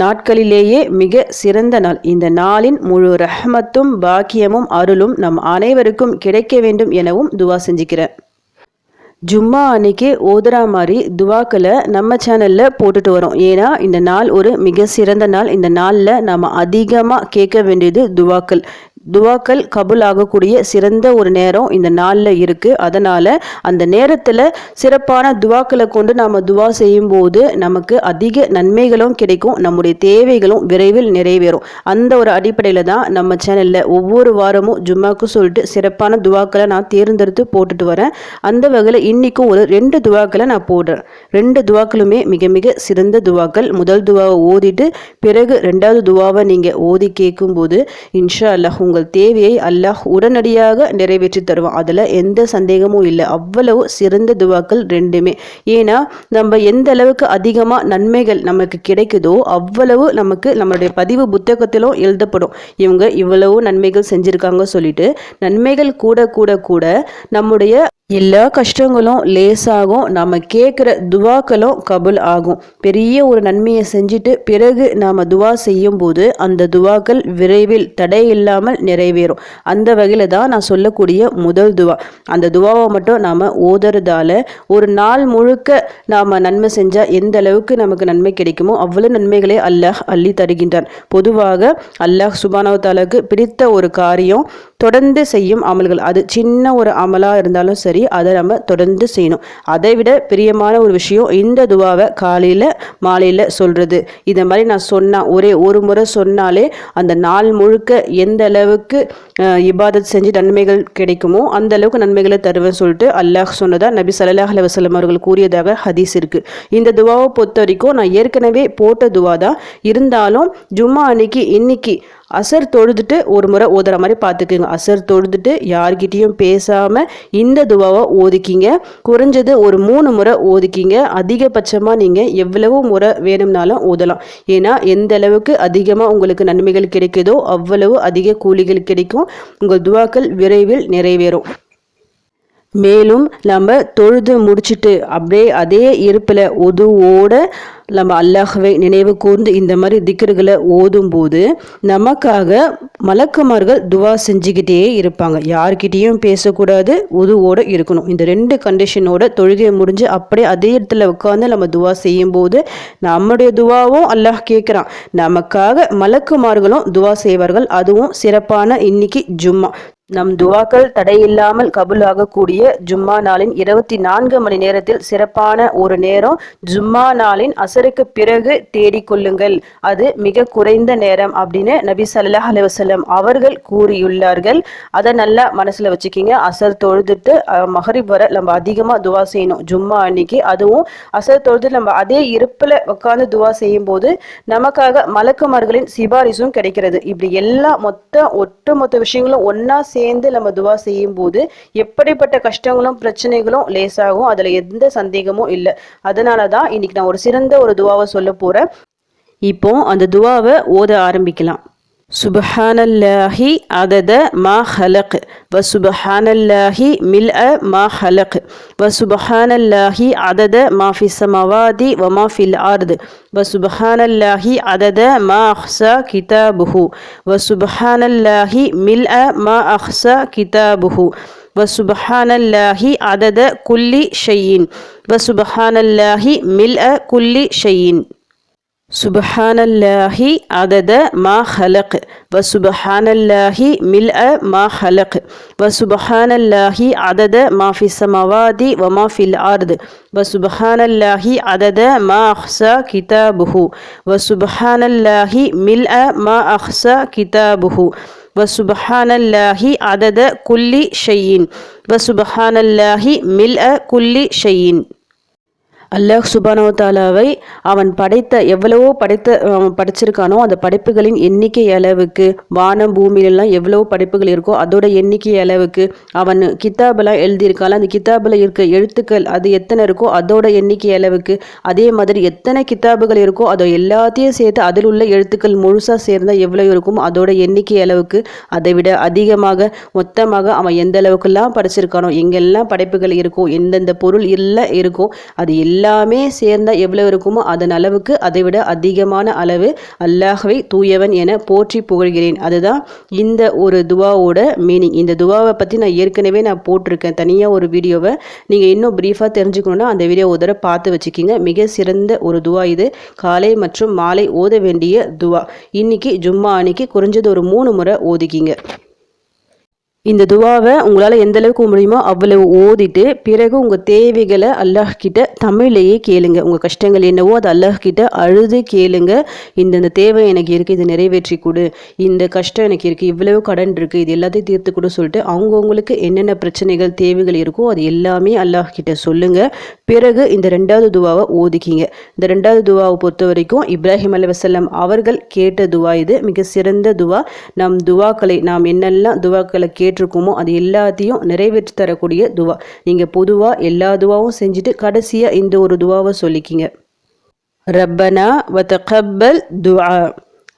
நாட்களிலேயே மிக சிறந்த நாள். இந்த நாளின் முழு ரஹமத்தும் பாக்கியமும் அருளும் நம் அனைவருக்கும் கிடைக்க வேண்டும் எனவும் துவா செஞ்சுக்கிறேன். ஜும்மா அன்னைக்கு ஓதுறா மாதிரி துவாக்களை நம்ம சேனலில் போட்டுட்டு வரோம். ஏன்னா இந்த நாள் ஒரு மிக சிறந்த நாள். இந்த நாளில் நம்ம அதிகமாக கேட்க வேண்டியது துவாக்கள். துவாக்கள் கபுல் ஆகக்கூடிய சிறந்த ஒரு நேரம் இந்த நாளில் இருக்குது அதனால் அந்த நேரத்தில் சிறப்பான துவாக்களை கொண்டு நாம் துவா செய்யும்போது நமக்கு அதிக நன்மைகளும் கிடைக்கும். நம்முடைய தேவைகளும் விரைவில் நிறைவேறும். அந்த ஒரு அடிப்படையில் தான் நம்ம சேனலில் ஒவ்வொரு வாரமும் ஜும்மாக்கு சொல்லிட்டு சிறப்பான துவாக்களை நான் தேர்ந்தெடுத்து போட்டுட்டு வரேன். அந்த வகையில் இன்றைக்கும் ஒரு ரெண்டு துவாக்களை நான் போடுறேன். ரெண்டு துவாக்களுமே மிக மிக சிறந்த துவாக்கள். முதல் துவாவை ஓதிட்டு பிறகு ரெண்டாவது துவாவை நீங்கள் ஓதி கேட்கும்போது இன்ஷா அல்லாஹ் உங்கள் தேவையை அல்லாஹ் உடனடியாக நிறைவேற்றி தருவான். அதில் எந்த சந்தேகமும் இல்லை. அவ்வளவு சிறந்த துவாக்கள் ரெண்டுமே. ஏன்னா நம்ம எந்த அளவுக்கு அதிகமாக நன்மைகள் நமக்கு கிடைக்குதோ அவ்வளவு நமக்கு நம்மளுடைய பதிவு புத்தகத்திலும் எழுதப்படும். இவங்க இவ்வளவு நன்மைகள் செஞ்சுருக்காங்க சொல்லிட்டு நன்மைகள் கூட கூட கூட நம்முடைய எல்லா கஷ்டங்களும் லேசாகும். நாம் கேட்குற துவாக்களும் கபுல் ஆகும். பெரிய ஒரு நன்மையை செஞ்சுட்டு பிறகு நாம் துவா செய்யும் போது அந்த துவாக்கள் விரைவில் தடை இல்லாமல் நிறைவேறும். அந்த வகையில் தான் நான் சொல்லக்கூடிய முதல் துவா. அந்த துவாவை மட்டும் நாம் ஓதுறதால ஒரு நாள் முழுக்க நாம் நன்மை செஞ்சால் எந்த அளவுக்கு நமக்கு நன்மை கிடைக்குமோ அவ்வளோ நன்மைகளை அல்லாஹ் அள்ளி தருகின்றான். பொதுவாக அல்லாஹ் சுபானவத்தாலுக்கு பிடித்த ஒரு காரியம் தொடர்ந்து செய்யும் அமல்கள். அது சின்ன ஒரு அமலாக இருந்தாலும் சரி அதை நம்ம தொடர்ந்து செய்யணும். அதை விட பிரியமான ஒரு விஷயம் இந்த துவாவை காலையில் மாலையில் சொல்கிறது இதை மாதிரி நான் சொன்னால் ஒரே ஒரு முறை சொன்னாலே அந்த நாள் முழுக்க எந்த அளவுக்கு இபாதத் செஞ்சு நன்மைகள் கிடைக்குமோ அந்த அளவுக்கு நன்மைகளை தருவேன் சொல்லிட்டு அல்லாஹ் சொன்னதாக நபி சல்லாஹ் அலுவலம் அவர்கள் கூறியதாக ஹதீஸ் இருக்குது இந்த துவாவை பொறுத்த வரைக்கும் நான் ஏற்கனவே போட்ட துவா தான் இருந்தாலும் ஜும்மா அன்னைக்கு இன்னைக்கு அசர் தொழுதுட்டு ஒரு முறை ஓதுற மாதிரி பார்த்துக்குங்க. அசர் தொழுதுட்டு யார்கிட்டையும் பேசாமல் இந்த துவாவை ஓதிக்கிங்க. குறைஞ்சது ஒரு மூணு முறை ஓதிக்கிங்க. அதிகபட்சமாக நீங்கள் எவ்வளவு முறை வேணும்னாலும் ஓதலாம். ஏன்னா எந்த அளவுக்கு அதிகமாக உங்களுக்கு நன்மைகள் கிடைக்குதோ அவ்வளவு அதிக கூலிகள் கிடைக்கும். உங்கள் துவாக்கள் விரைவில் நிறைவேறும். மேலும் நம்ம தொழுது முடிச்சுட்டு அப்படியே அதே இருப்பில் ஒதுவோட நம்ம அல்லாஹவை நினைவு கூர்ந்து இந்த மாதிரி திக்கர்களை ஓதும்போது நமக்காக மலக்குமார்கள் துவா செஞ்சுக்கிட்டே இருப்பாங்க. யார்கிட்டேயும் பேசக்கூடாது உதுவோடு இருக்கணும். இந்த ரெண்டு கண்டிஷனோட தொழுகை முடிஞ்சு அப்படியே அதே இடத்துல உட்காந்து நம்ம துவா செய்யும்போது நம்முடைய துவாவும் அல்லாஹ் கேட்குறான். நமக்காக மலக்குமார்களும் துவா செய்வார்கள். அதுவும் சிறப்பான இன்னைக்கு ஜும்மா. நம் துவாக்கள் தடையில்லாமல் கபூலாகக்கூடிய ஜும்மா நாளின் இருபத்தி நான்கு மணி நேரத்தில் சிறப்பான ஒரு நேரம் ஜும்மா நாளின் அசருக்கு பிறகு தேடிக்கொள்ளுங்கள் அது மிக குறைந்த நேரம் அப்படின்னு நபி சல்லாஹ் அலுவலம் அவர்கள் கூறியுள்ளார்கள். அதை நல்லா மனசுல வச்சுக்கிங்க. அசர் தொழுதுட்டு மகரிப் வர நம்ம அதிகமாக துவா செய்யணும். ஜும்மா அன்னைக்கு அதுவும் அசர் தொழுது நம்ம அதே இருப்பில் உட்காந்து துவா செய்யும் போது நமக்காக மலக்குமார்களின் சிபாரிசும் கிடைக்கிறது. இப்படி எல்லா மொத்த ஒட்டு மொத்த விஷயங்களும் ஒன்னா சேர்ந்து நம்ம துவா செய்யும் போது எப்படிப்பட்ட கஷ்டங்களும் பிரச்சனைகளும் லேசாகும். அதுல எந்த சந்தேகமும் இல்லை. அதனால தான் இன்னைக்கு நான் ஒரு சிறந்த ஒரு துவாவை சொல்ல போறேன். இப்போ அந்த துவாவை ஓத ஆரம்பிக்கலாம். സുബഹാനല്ലാഹി അതത് മാ ഹലഖ് വ സുബഹാനല്ലാഹി മിൽ അ മാ ഹലഖ് വ സുബഹാനല്ലാഹി അതത് മാ ഫി സമവാദി വ മാ ഫിൽ ആർദ് വ സുബഹാനല്ലാഹി അതത് മാ അഹ്സ കിതാബുഹു വ സുബഹാനല്ലാഹി മിൽ അ മാ അഹ്സ കിതാബുഹു وسبحان الله عدد كل شيء وسبحان الله ملء كل شيء سبحان الله عدد ما خلق وسبحان الله ملء ما خلق وسبحان الله عدد ما في السماوات وما في الأرض وسبحان الله عدد ما اخصى كتابه وسبحان الله ملء ما اخصى كتابه وسبحان الله عدد كل شيء وسبحان الله ملء كل شيء அல்லாஹ் சுபானோதாலாவை அவன் படைத்த எவ்வளவோ படைத்த படைச்சிருக்கானோ அந்த படைப்புகளின் எண்ணிக்கை அளவுக்கு வானம் பூமியிலெல்லாம் எவ்வளவோ படைப்புகள் இருக்கோ அதோட எண்ணிக்கை அளவுக்கு அவன் கித்தாபெல்லாம் எழுதியிருக்காள் அந்த கித்தாபில் இருக்க எழுத்துக்கள் அது எத்தனை இருக்கோ அதோட எண்ணிக்கை அளவுக்கு அதே மாதிரி எத்தனை கித்தாபுகள் இருக்கோ அதை எல்லாத்தையும் சேர்த்து அதில் உள்ள எழுத்துக்கள் முழுசாக சேர்ந்தால் எவ்வளோ இருக்கும் அதோட எண்ணிக்கை அளவுக்கு அதை விட அதிகமாக மொத்தமாக அவன் எந்த அளவுக்குலாம் படைச்சிருக்கானோ எங்கெல்லாம் படைப்புகள் இருக்கோ எந்தெந்த பொருள் இல்லை இருக்கோ அது எல்லாம் எல்லாமே சேர்ந்தால் எவ்வளோ இருக்குமோ அதன் அளவுக்கு அதை விட அதிகமான அளவு அல்லாஹவை தூயவன் என போற்றி புகழ்கிறேன். அதுதான் இந்த ஒரு துவாவோட மீனிங் இந்த துவாவை பற்றி நான் ஏற்கனவே நான் போட்டிருக்கேன். தனியாக ஒரு வீடியோவை நீங்கள் இன்னும் ப்ரீஃபாக தெரிஞ்சுக்கணுன்னா அந்த வீடியோ ஒரு தடவை பார்த்து வச்சுக்கிங்க. மிக சிறந்த ஒரு துவா இது. காலை மற்றும் மாலை ஓத வேண்டிய துவா. இன்னைக்கு ஜும்மா அன்னைக்கு குறைஞ்சது ஒரு மூணு முறை ஓதிக்கிங்க. இந்த துவாவை உங்களால் எந்த அளவுக்கு முடியுமோ அவ்வளவு ஓதிட்டு பிறகு உங்கள் தேவைகளை அல்லாஹ்கிட்ட தமிழ்லேயே கேளுங்க. உங்கள் கஷ்டங்கள் என்னவோ அது அல்லாஹ்கிட்ட அழுது கேளுங்க. இந்தந்த தேவை எனக்கு இருக்குது இதை நிறைவேற்றி கொடு. இந்த கஷ்டம் எனக்கு இருக்குது இவ்வளவு கடன் இருக்குது இது எல்லாத்தையும் தீர்த்து கொடு சொல்லிட்டு அவங்கவுங்களுக்கு என்னென்ன பிரச்சனைகள் தேவைகள் இருக்கோ அது எல்லாமே அல்லாஹ் கிட்ட சொல்லுங்கள் பிறகு இந்த ரெண்டாவது துவாவை ஓதிக்கிங்க. இந்த ரெண்டாவது துவாவை பொறுத்த வரைக்கும் இப்ராஹிம் அலி வசல்லம் அவர்கள் கேட்ட துவா இது. மிக சிறந்த துவா. நம் துவாக்களை நாம் என்னெல்லாம் துவாக்களை கேட்டு கேட்டிருக்கோமோ அது எல்லாத்தையும் நிறைவேற்றி தரக்கூடிய துவா. நீங்கள் பொதுவாக எல்லா துவாவும் செஞ்சுட்டு கடைசியாக இந்த ஒரு துவாவை சொல்லிக்கிங்க. ரப்பனா வத்தகப்பல் துஆ.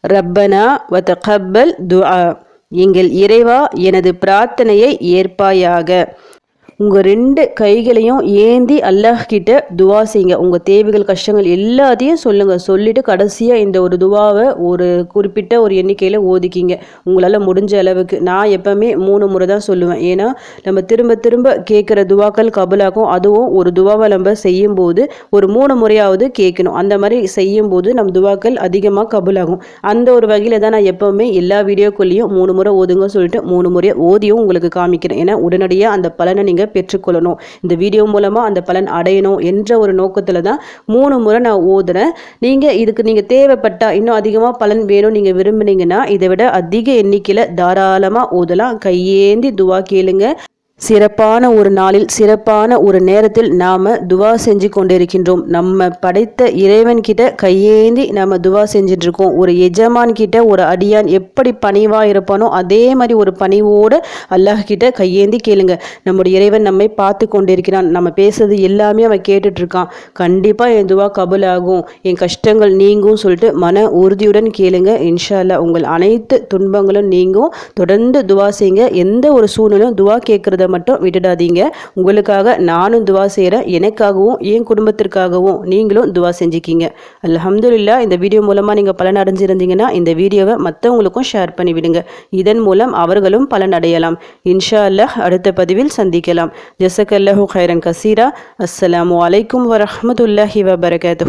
ரப்பனா வத்தகப்பல் துஆ. எங்கள் இறைவா எனது பிரார்த்தனையை ஏற்பாயாக. உங்கள் ரெண்டு கைகளையும் ஏந்தி அல்லாஹ்கிட்ட துவா செய்யுங்க. உங்கள் தேவைகள் கஷ்டங்கள் எல்லாத்தையும் சொல்லுங்கள் சொல்லிவிட்டு கடைசியாக இந்த ஒரு துவாவை ஒரு குறிப்பிட்ட ஒரு எண்ணிக்கையில் ஓதிக்கிங்க. உங்களால் முடிஞ்ச அளவுக்கு. நான் எப்போவுமே மூணு முறை தான் சொல்லுவேன். ஏன்னா நம்ம திரும்ப திரும்ப கேட்குற துவாக்கள் கபலாக்கும் அதுவும் ஒரு துவாவை நம்ம செய்யும்போது ஒரு மூணு முறையாவது கேட்கணும். அந்த மாதிரி செய்யும்போது நம் துவாக்கள் அதிகமாக கபலாகும். அந்த ஒரு வகையில் தான் நான் எப்போவுமே எல்லா வீடியோக்குள்ளேயும் மூணு முறை ஓதுங்க சொல்லிட்டு மூணு முறையாக ஓதியும் உங்களுக்கு காமிக்கிறேன். ஏன்னா உடனடியாக அந்த பலனை நீங்கள் பெற்றுக்கொள்ளணும். இந்த வீடியோ மூலமாக அந்த பலன் அடையணும் என்ற ஒரு நோக்கத்தில் தான் மூணு முறை நான் ஓதுறேன். நீங்கள் இதுக்கு நீங்கள் தேவைப்பட்டால் இன்னும் அதிகமாக பலன் வேணும் நீங்கள் விரும்புனீங்கன்னா இதை விட அதிக எண்ணிக்கையில் தாராளமாக ஓதலாம். கையேந்தி துவா கேளுங்க. சிறப்பான ஒரு நாளில் சிறப்பான ஒரு நேரத்தில் நாம் துவா செஞ்சு கொண்டிருக்கின்றோம். நம்ம படைத்த இறைவன் கிட்ட கையேந்தி நம்ம துவா செஞ்சிட்ருக்கோம். ஒரு எஜமான் கிட்ட ஒரு அடியான் எப்படி பணிவாக இருப்பானோ அதே மாதிரி ஒரு பணிவோடு அல்லாஹ் கிட்ட கையேந்தி கேளுங்க. நம்முடைய இறைவன் நம்மை பார்த்து கொண்டிருக்கிறான். நம்ம பேசுறது எல்லாமே அவன் கேட்டுட்ருக்கான். கண்டிப்பாக என் துவா கபுல் ஆகும் என் கஷ்டங்கள் நீங்கும் சொல்லிட்டு மன உறுதியுடன் கேளுங்க. இன்ஷா அல்லா உங்கள் அனைத்து துன்பங்களும் நீங்கும். தொடர்ந்து துவா செய்யுங்க. எந்த ஒரு சூழ்நிலையும் துவா கேட்குறத செய்கிறத மட்டும் விட்டுடாதீங்க. உங்களுக்காக நானும் துவா செய்கிறேன் எனக்காகவும் என் குடும்பத்திற்காகவும் நீங்களும் துவா செஞ்சுக்கிங்க. அலமதுல்லா இந்த வீடியோ மூலமாக நீங்கள் பலன் அடைஞ்சிருந்தீங்கன்னா இந்த வீடியோவை மற்றவங்களுக்கும் ஷேர் பண்ணி விடுங்க இதன் மூலம் அவர்களும் பலன் அடையலாம். இன்ஷா அல்லாஹ் அடுத்த பதிவில் சந்திக்கலாம். ஜசக் அல்லாஹூ ஹைரன் கசீரா. அஸ்லாம் வலைக்கம் வரமத்துல்லாஹி வபரகாத்து